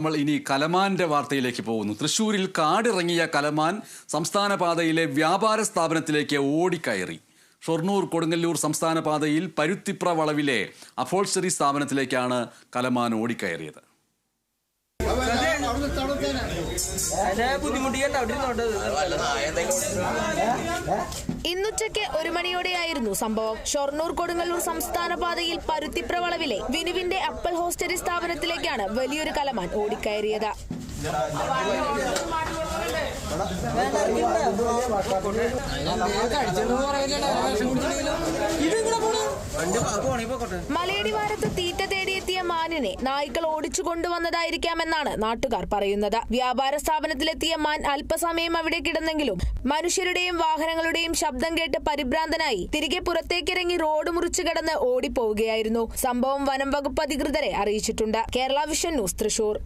നമ്മൾ ഇനി കലമാന്റെ വാർത്തയിലേക്ക് പോകുന്നു. തൃശൂരിൽ കാടിറങ്ങിയ കലമാൻ സംസ്ഥാന പാതയിലെ വ്യാപാര സ്ഥാപനത്തിലേക്ക് ഓടിക്കയറി. ഷൊർണൂർ കൊടുങ്ങല്ലൂർ സംസ്ഥാന പാതയിൽ പരുത്തിപ്ര വളവിലെ അഫോൾസറി സ്ഥാപനത്തിലേക്കാണ് കലമാൻ ഓടിക്കയറിയത്. ബുദ്ധിമുട്ടിയല്ല അവിടെ ഇന്നുച്ചയ്ക്ക് ഒരു മണിയോടെയായിരുന്നു സംഭവം. ഷൊർണൂർ കൊടുങ്ങല്ലൂർ സംസ്ഥാന പാതയിൽ പരുത്തിപ്രവളവിലെ വിനുവിന്റെ അപ്പൽ ഹോസ്റ്ററി സ്ഥാപനത്തിലേക്കാണ് വലിയൊരു കലമാൻ ഓടിക്കയറിയത്. മലയടിവാരത്ത് തീറ്റ തേടിയെത്തിയ മാനിനെ നായ്ക്കൾ ഓടിച്ചു കൊണ്ടുവന്നതായിരിക്കാമെന്നാണ് നാട്ടുകാർ പറയുന്നത്. വ്യാപാര സ്ഥാപനത്തിലെത്തിയ മാൻ അല്പസമയം അവിടെ കിടന്നെങ്കിലും മനുഷ്യരുടെയും വാഹനങ്ങളുടെയും ശബ്ദം കേട്ട് പരിഭ്രാന്തനായി തിരികെ പുറത്തേക്കിറങ്ങി റോഡ് മുറിച്ചു കടന്ന് ഓടിപ്പോവുകയായിരുന്നു. സംഭവം വനം വകുപ്പ് അധികൃതരെ അറിയിച്ചിട്ടുണ്ട്. Kerala vision news Thrissur.